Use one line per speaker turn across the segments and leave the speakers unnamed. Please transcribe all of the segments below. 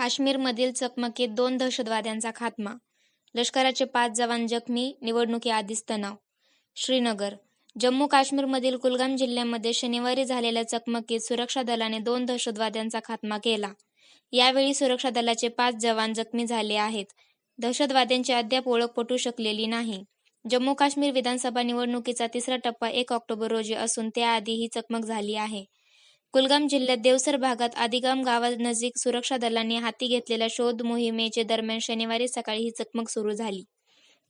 काश्मीरमधील चकमकीत दोन दहशतवाद्यांचा खात्मा, लष्कराचे पाच जवान जखमी, निवडणुकीआधीच तणाव. श्रीनगर, जम्मू काश्मीरमधील कुलगाम जिल्ह्यामध्ये शनिवारी झालेल्या चकमकीत सुरक्षा दलाने दोन दहशतवाद्यांचा खात्मा केला. यावेळी सुरक्षा दलाचे पाच जवान जखमी झाले आहेत. दहशतवाद्यांची अद्याप ओळख पटू शकलेली नाही. जम्मू काश्मीर विधानसभा निवडणुकीचा तिसरा टप्पा एक ऑक्टोबर रोजी असून त्याआधी ही चकमक झाली आहे. कुलगाम जिल्ह्यात देवसर भागात आदिगाम गावानजीक सुरक्षा दलांनी हाती घेतलेल्या शोध मोहिमेचे दरम्यान शनिवारी सकाळी ही चकमक सुरू झाली.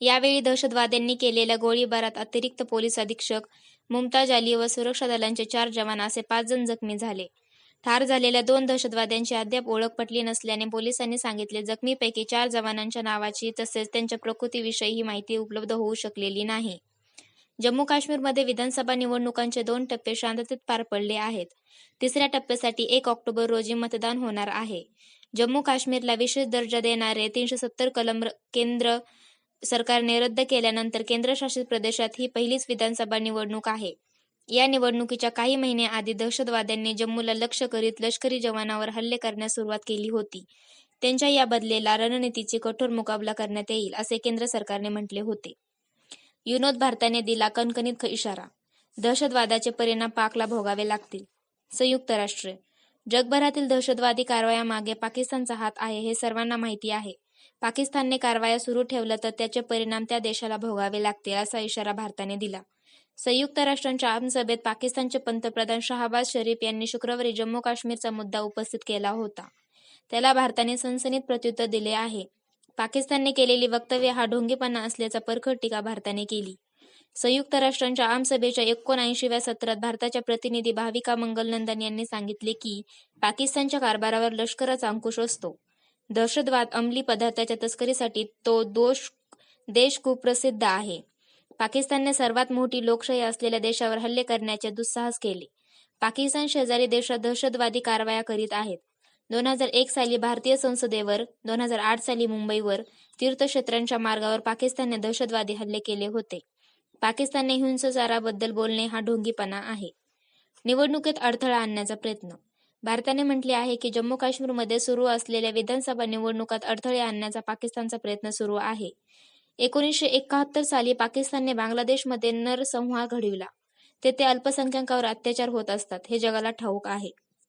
यावेळी दहशतवाद्यांनी केलेल्या गोळीबारात अतिरिक्त पोलीस अधीक्षक मुमताज अली व सुरक्षा दलांचे चार जवान असे पाच जण जखमी झाले. ठार झालेल्या दोन दहशतवाद्यांची अद्याप ओळख पटली नसल्याने पोलिसांनी सांगितले. जखमीपैकी चार जवानांच्या नावाची तसेच त्यांच्या प्रकृतीविषयी ही माहिती उपलब्ध होऊ शकलेली नाही. जम्मू काश्मीरमध्ये विधानसभा निवडणुकांचे दोन टप्पे शांततेत पार पडले आहेत. तिसऱ्या टप्प्यासाठी एक ऑक्टोबर रोजी मतदान होणार आहे. जम्मू काश्मीरला विशेष दर्जा देणारे तीनशे सत्तर कलम केंद्र सरकारने रद्द केल्यानंतर केंद्रशासित प्रदेशात ही पहिलीच विधानसभा निवडणूक आहे. या निवडणुकीच्या काही महिन्यांआधी दहशतवाद्यांनी जम्मूला लक्ष्य करीत लष्करी जवानांवर हल्ले करण्यास सुरुवात केली होती. त्यांच्या या बदलेला रणनीतीची कठोर मुकाबला करण्यात येईल, असे केंद्र सरकारने म्हटले होते. युनोद भारताने दिला कणकणीत इशारा, दहशतवादाचे परिणाम पाकला भोगावे लागतील. संयुक्त राष्ट्रे, जगभरातील दहशतवादी कारवायामागे पाकिस्तानचा हात आहे हे सर्वांना माहिती आहे. पाकिस्तानने कारवाया सुरू ठेवलं तर त्याचे परिणाम त्या देशाला भोगावे लागतील, असा इशारा भारताने दिला. संयुक्त राष्ट्रांच्या आमसभेत पाकिस्तानचे पंतप्रधान शहाबाज शरीफ यांनी शुक्रवारी जम्मू-काश्मीरचा मुद्दा उपस्थित केला होता. त्याला भारताने सनसनीत प्रत्युत्तर दिले आहे. पाकिस्तानने केलेली वक्तव्य हा ढोंगीपणा असल्याचा परखड टीका भारताने केली. संयुक्त राष्ट्रांच्या आमसभेच्या एकोणऐंशीव्या सत्रात भारताच्या प्रतिनिधी भाविका मंगलनंदन यांनी सांगितले की, पाकिस्तानच्या कारभारावर लष्कराचा अंकुश असतो. दहशतवाद, अंमली पदार्थाच्या तस्करीसाठी तो दोष देश कुप्रसिद्ध आहे. पाकिस्तानने सर्वात मोठी लोकशाही असलेल्या देशावर हल्ले करण्याचे दुस्साहस केले. पाकिस्तान शेजारी देशात दहशतवादी कारवाया करीत आहेत. दोन हजार एक साली भारतीय संसदेवर, दोन हजार आठ साली मुंबईवर, तीर्थक्षेत्रांच्या मार्गावर पाकिस्तानने दहशतवादी हल्ले केले होते. पाकिस्तानने हिंसाचाराबद्दल बोलणे हा ढोंगीपणा आहे. निवडणुकीत अडथळा आणण्याचा प्रयत्न, भारताने म्हटले आहे की जम्मू-काश्मीरमध्ये सुरू असलेल्या विधानसभा निवडणुकात अडथळे आणण्याचा पाकिस्तानचा प्रयत्न सुरू आहे. एकोणीसशे एकाहत्तर साली पाकिस्तानने बांगलादेशमध्ये नरसंहार घडविला. तेथे अल्पसंख्याकांवर अत्याचार होत असतात, हे जगाला ठाऊक आहे.